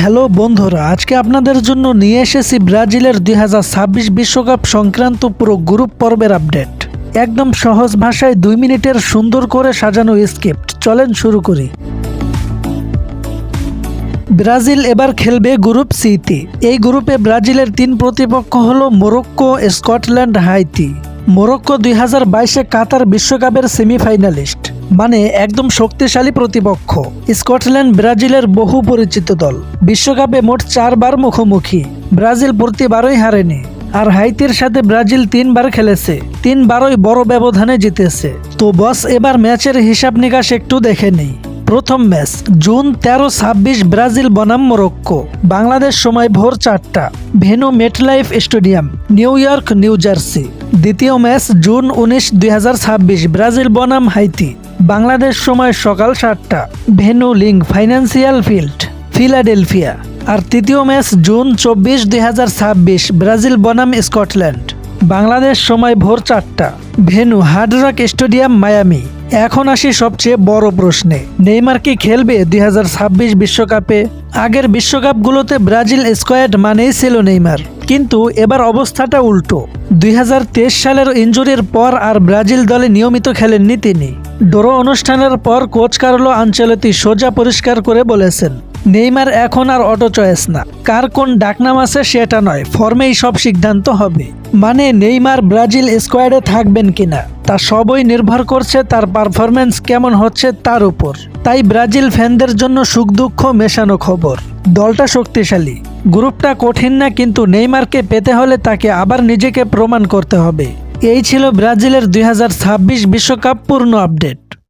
Hello বন্ধুরা, আজকে আপনাদের জন্য নিয়ে এসেছি ব্রাজিলের দুই বিশ্বকাপ সংক্রান্ত পুরো গ্রুপ পর্বের আপডেট। একদম সহজ ভাষায় দুই মিনিটের সুন্দর করে সাজানো স্ক্রিপ্ট। চলেন শুরু করি। ব্রাজিল এবার খেলবে গ্রুপ সিতে। এই গ্রুপে ব্রাজিলের তিন প্রতিপক্ষ হল মোরক্কো, স্কটল্যান্ড, হাইতি। মোরক্কো দুই হাজার বাইশে কাতার বিশ্বকাপের সেমিফাইনালিস্ট। মানে একদম শক্তিশালী প্রতিপক্ষ। স্কটল্যান্ড ব্রাজিলের বহু পরিচিত দল। বিশ্বকাপে মোট চারবার মুখোমুখি। ব্রাজিল প্রতিবারই হারেনি। আর হাইতির সাথে ব্রাজিল তিনবার খেলেছে। তিনবারই বড় ব্যবধানে জিতেছে। তো বস, এবার ম্যাচের হিসাব নিকাশ একটু দেখে নেই। প্রথম ম্যাচ, জুন তেরো ছাব্বিশ ব্রাজিল বনাম মোরক্কো। বাংলাদেশ সময় ভোর চারটা। Venue MetLife stadium, New York, New Jersey. দ্বিতীয় ম্যাচ, জুন উনিশ, দুই ব্রাজিল বনাম হাইতি। বাংলাদেশ সময় সকাল সাতটা venue Lincoln Financial Field, Philadelphia. আর তৃতীয় ম্যাচ জুন চব্বিশ দুই ব্রাজিল বনাম স্কটল্যান্ড। বাংলাদেশ সময় ভোর চারটা venue Hard Rock stadium Miami. এখন আসি সবচেয়ে বড় প্রশ্নে, নেইমার কি খেলবে দুই বিশ্বকাপে? আগের বিশ্বকাপগুলোতে ব্রাজিল স্কোয়াড মানেই ছিল নেইমার, কিন্তু এবার অবস্থাটা উল্টো। দুই হাজার তেইশ সালের ইঞ্জুরির পর আর ব্রাজিল দলে নিয়মিত খেলেননি তিনি। ডোরো অনুষ্ঠানের পর কোচ কার্লো আঞ্চলতি সোজা পরিষ্কার করে বলেছেন, নেইমার এখন আর অটো চয়েস না। কার কোন ডাকনাম আছে সেটা নয়, ফর্মেই সব সিদ্ধান্ত হবে। মানে নেইমার ব্রাজিল স্কোয়াডে থাকবেন কিনা, তা সবই নির্ভর করছে তার পারফরমেন্স কেমন হচ্ছে তার উপর। তাই ব্রাজিল ফ্যানদের জন্য সুখ দুঃখ মেশানো খবর। দলটা শক্তিশালী। গ্রুপটা কঠিন না, কিন্তু নেইমারকে পেতে হলে তাকে আবার নিজেকে প্রমাণ করতে হবে। এই ছিল ব্রাজিলের দুই বিশ্বকাপ পূর্ণ আপডেট।